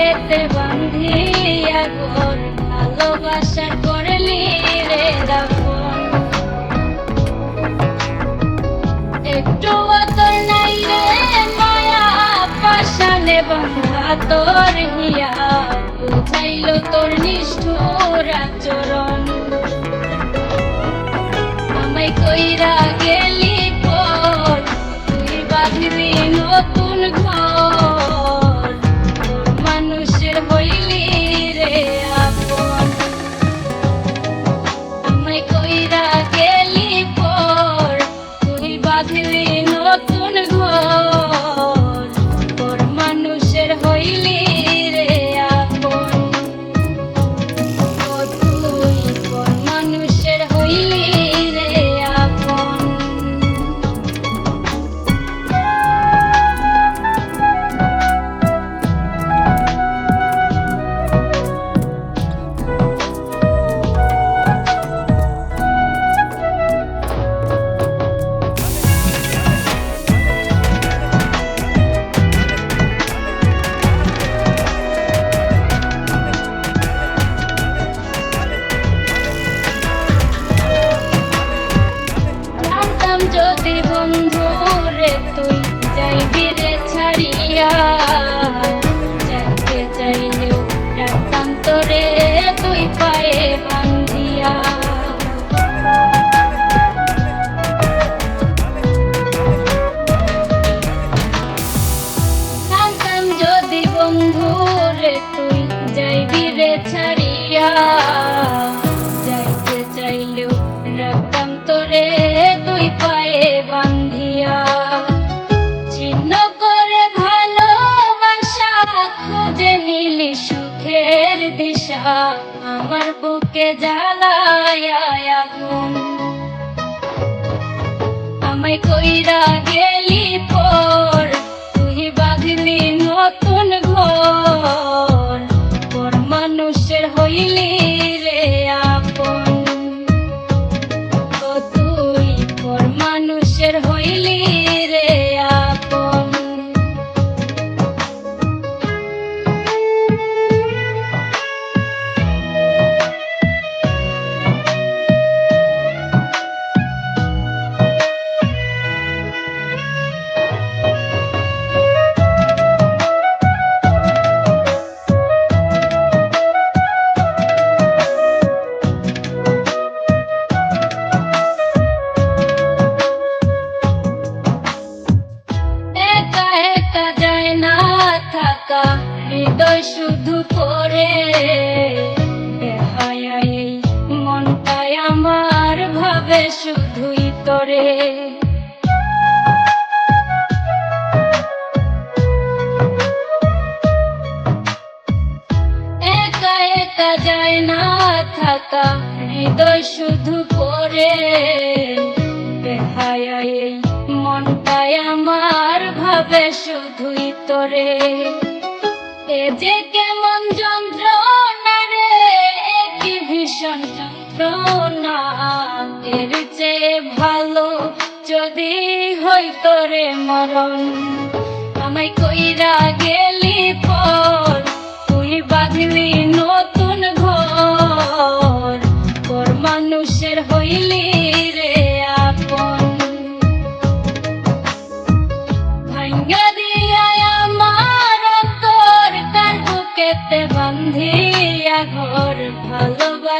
বুকেতে বান্ধিয়া ঘর, ভালোবাসা করলি রে দাফন। একটু তোর নাই রে মায়া পাশানে তোর হিয়া। বুঝাইল তোর নিষ্ঠুর আচরণ। আমায় কইরা দিশা আমার বুকে জ্বালায় আগুন। আমায় কইরা গেলি পর শুধুই তোরে একা একা যায় না থাকা, হৃদয় শুধু পড়ে। বেহায়া এই আমার ভাবে শুধুই তোরে এ যে কেমন যন্ত্রণা রে। ভীষণ যন্ত্রণা এর চেয়ে ভালো যদি হই তোরে মরণ। আমায় কইরা গেলি পর, তুই বাঁধলি নতুন ঘর। তোর মানুষের হইলি রে আপন। ভাঙ্গা দিয়া বান্ধিয়া ঘর ভালোবাসার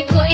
হইলি রে আপন আমায় কইরা